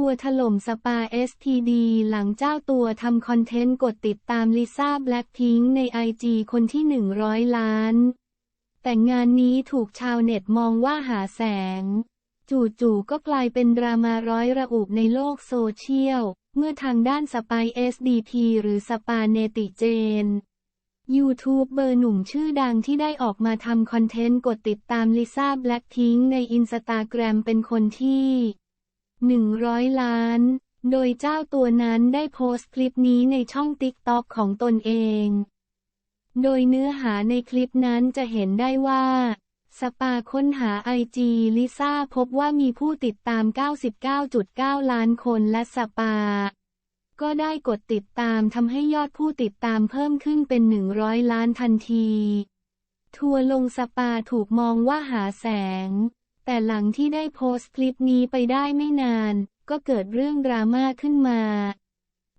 ทัวร์ถล่มสปา STD หลังเจ้าตัวทำคอนเทนต์กดติดตามลิซ่าแบล็คพิงค์ในไอจีคนที่ 100 ล้าน แต่งานนี้ถูกชาวเน็ตมองว่าหาแสง จู่ๆก็กลายเป็นดรามาร้อยระอุในโลกโซเชียล เมื่อทางด้านสปาย SDP หรือสปาเนติเจนยูทูบเบอร์หนุ่มชื่อดังที่ได้ออกมาทำคอนเทนต์กดติดตามลิซ่าแบล็คพิงค์ในอินสตาแกรมเป็นคนที่ 100 ล้าน โดยเจ้าตัวนั้นได้โพสต์คลิปนี้ในช่องติ๊กต็อกของตนเอง โดยเนื้อหาในคลิปนั้นจะเห็นได้ว่า สปาค้นหาไอจีลิซ่าพบว่ามีผู้ติดตาม 99.9 ล้านคนและสปา ก็ได้กดติดตามทำให้ยอดผู้ติดตามเพิ่มขึ้นเป็น 100 ล้านทันที ทัวร์ลงสปาถูกมองว่าหาแสง แต่หลังที่ได้โพสต์คลิปนี้ไปได้ไม่นาน ก็เกิดเรื่องดราม่าขึ้นมา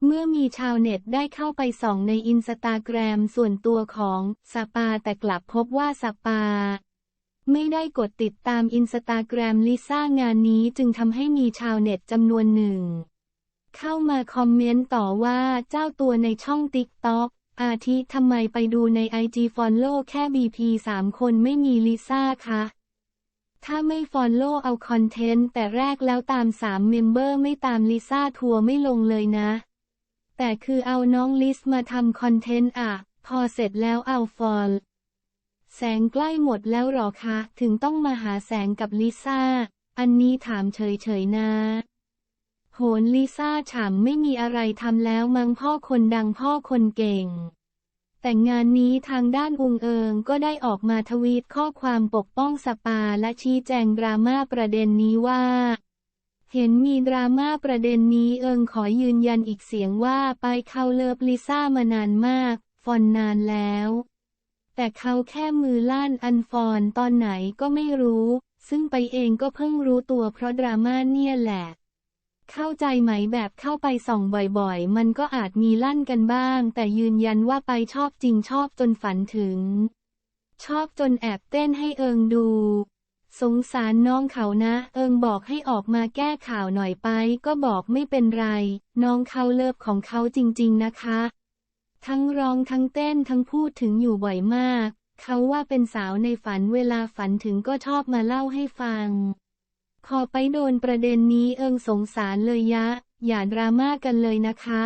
เมื่อมีชาวเน็ตได้เข้าไปส่องในอินสตาแกรมส่วนตัวของสปาแต่กลับพบว่าสปา ไม่ได้กดติดตามอินสตาแกรมลิซ่างานนี้จึงทำให้มีชาวเน็ตจำนวนหนึ่ง เข้ามาคอมเมนต์ต่อว่าเจ้าตัวในช่องติ๊กต็อกอาทิทำไมไปดูในไอจีฟอนโลแค่ BP 3คนไม่มีลิซ่าคะ ถ้าไม่ฟอลโล่เอาคอนเทนต์แต่แรกแล้วตาม3เมมเบอร์ไม่ตามลิซ่าทัวร์ไม่ลงเลยนะ แต่คือเอาน้องลิสมาทำคอนเทนต์อะ พอเสร็จแล้วเอาฟอล แสงใกล้หมดแล้วหรอคะ ถึงต้องมาหาแสงกับลิซ่า อันนี้ถามเฉยๆนะโหนลิซ่าฉ่ำไม่มีอะไรทำแล้วมั้งพ่อคนดังพ่อคนเก่ง แต่งานนี้ทางด้านอุงเอิงก็ได้ออกมาทวีตข้อความปกป้องสปาและชี้แจงดราม่าประเด็นนี้ว่า เห็นมีดราม่าประเด็นนี้เอิงขอยืนยันอีกเสียงว่าไปเขาเลิฟลิซ่ามานานมาก ฟอนนานแล้ว แต่เขาแค่มือลั่นอันฟอนตอนไหนก็ไม่รู้ ซึ่งไปเองก็เพิ่งรู้ตัวเพราะดราม่าเนี่ยแหละ เข้าใจไหมแบบเข้าไปส่องบ่อยๆ มันก็อาจมีลั่นกันบ้าง แต่ยืนยันว่าไปชอบจริงชอบจนฝันถึง ชอบจนแอบเต้นให้เอิงดู สงสารน้องเขานะ เอิงบอกให้ออกมาแก้ข่าวหน่อยไป ก็บอกไม่เป็นไร น้องเขาเลิฟของเขาจริงๆนะคะ ทั้งร้องทั้งเต้นทั้งพูดถึงอยู่บ่อยมาก เขาว่าเป็นสาวในฝันเวลาฝันถึงก็ชอบมาเล่าให้ฟัง พอไปโดนประเด็นนี้เอิงสงสารเลยยะ อย่าดราม่ากันเลยนะคะ